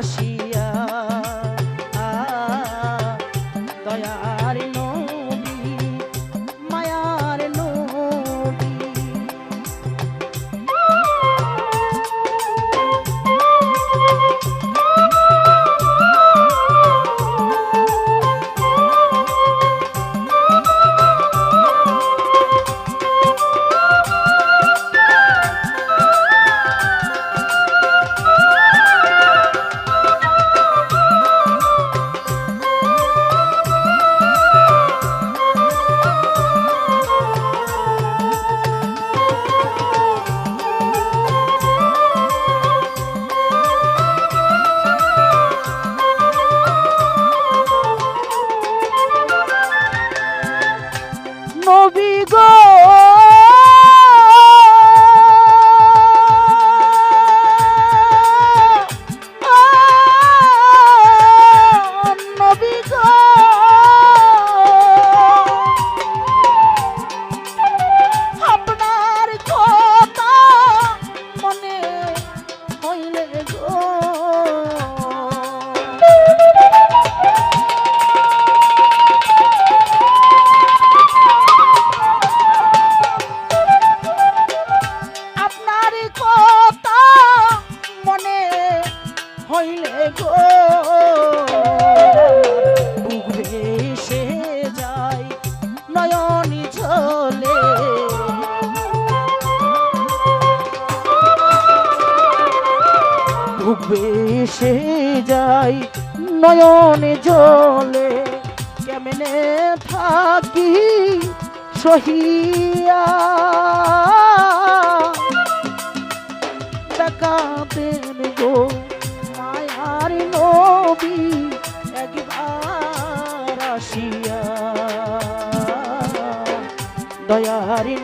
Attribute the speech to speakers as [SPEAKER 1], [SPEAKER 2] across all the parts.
[SPEAKER 1] she ভেসে যাই নয়ন জলে কেমনে থাকি সহিয়া। গো মায়ার নবী একবার আসিয়া। দয়ারি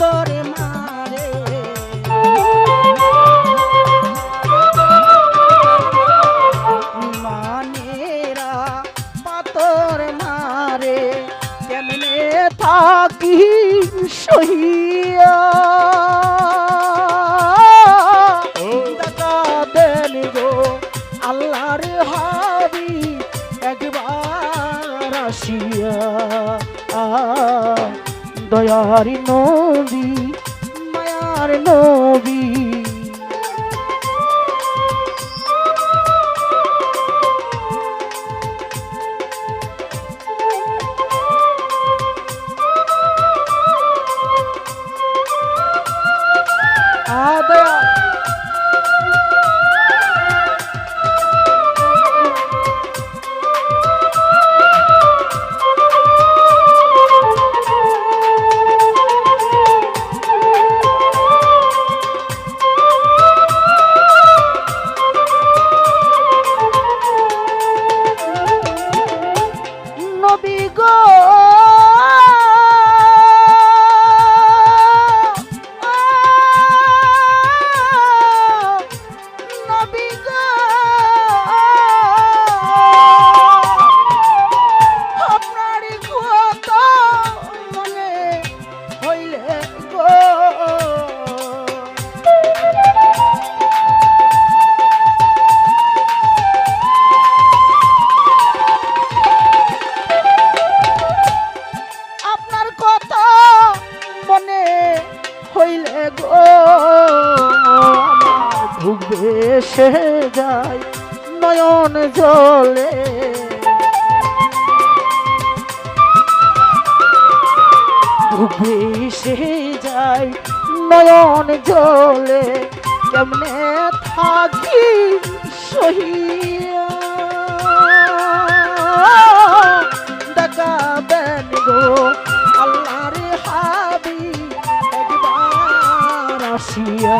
[SPEAKER 1] তোরে মারে। মানেরা পাতর মারে কেমনে থাকি শহীদ দয়ারি নদী। মিশে যায় নয়ন জলে। ভেসে যায় নয়ন জলে, কেমনে থাকি সহি ডাকাবেন গো আল্লাহর হাবি একবার আসিয়া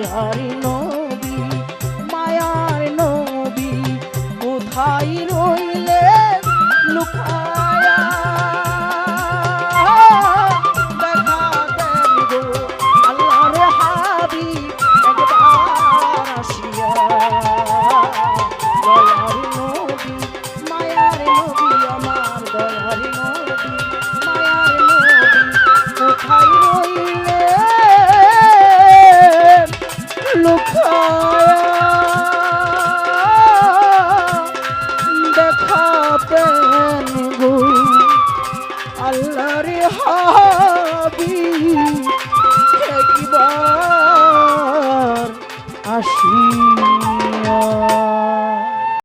[SPEAKER 1] hoy know.